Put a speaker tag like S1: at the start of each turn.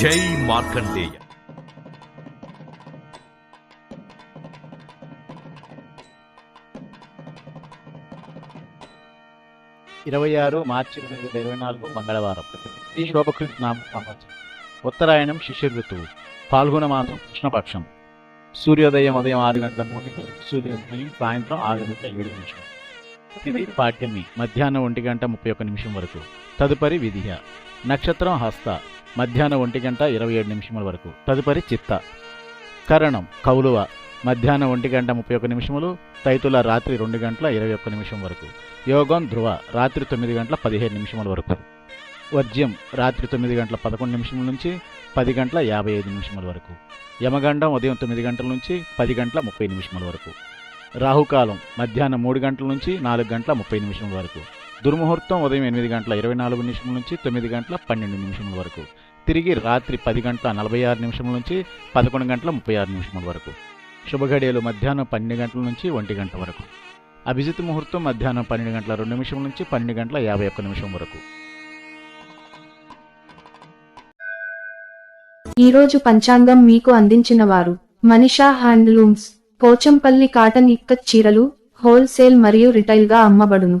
S1: జై మార్కండేయ.
S2: ఇరవై ఆరు మార్చి రెండు వేల ఇరవై నాలుగు మంగళవారం. ఈ శోభకృష్ణ సంవత్సరం ఉత్తరాయణం శిశిర ఋతువు పాల్గొన మాసం కృష్ణపక్షం. సూర్యోదయం ఉదయం ఆరు గంటల నుండి సూర్యోదయం సాయంత్రం ఆరు గంటల ఏడు నిమిషం ఇది పాఠ్యమి. మధ్యాహ్నం ఒంటి గంట ముప్పై ఒక్క నిమిషం వరకు. తదుపరి విధియ నక్షత్రం హస్త. మధ్యాహ్నం ఒంటి గంట ఇరవై ఏడు నిమిషముల వరకు. తదుపరి చిత్త. కరణం కౌలువ. మధ్యాహ్నం ఒంటి గంట ముప్పై ఒక్క నిమిషములు తైతుల రాత్రి రెండు గంటల ఇరవై ఒక్క నిమిషం వరకు. యోగం ధ్రువ. రాత్రి తొమ్మిది గంటల పదిహేను నిమిషముల వరకు. వర్జ్యం రాత్రి తొమ్మిది గంటల పదకొండు నిమిషముల నుంచి పది గంటల యాభై ఐదు నిమిషముల వరకు. యమగండం ఉదయం తొమ్మిది గంటల నుంచి పది గంటల ముప్పై నిమిషముల వరకు. రాహుకాలం మధ్యాహ్నం మూడు గంటల నుంచి నాలుగు గంటల ముప్పై నిమిషముల వరకు. దుర్ముహూర్తం ఉదయం ఎనిమిది గంటల ఇరవై నాలుగు నిమిషం నుంచి తొమ్మిది గంటల పన్నెండు నిమిషముల వరకు. తిరిగి రాత్రి పది గంటల నలభై ఆరు నిమిషముల నుంచి పదకొండు గంటల ముప్పై ఆరు నిమిషముల వరకు. శుభఘడియలు మధ్యాహ్నం పన్నెండు గంటల నుంచి ఒంటి గంట వరకు. అభిజిత్ ముహూర్తం మధ్యాహ్నం పన్నెండు గంటల రెండు నిమిషం నుంచి పన్నెండు గంటల యాభై ఒక్క నిమిషం వరకు.
S3: ఈరోజు పంచాంగం మీకు అందించిన వారు మనిషా హ్యాండ్లూమ్స్ పోచంపల్లి కాటన్ ఇక్కత్ చీరలు హోల్సేల్ మరియు రిటైల్గా అమ్మబడును.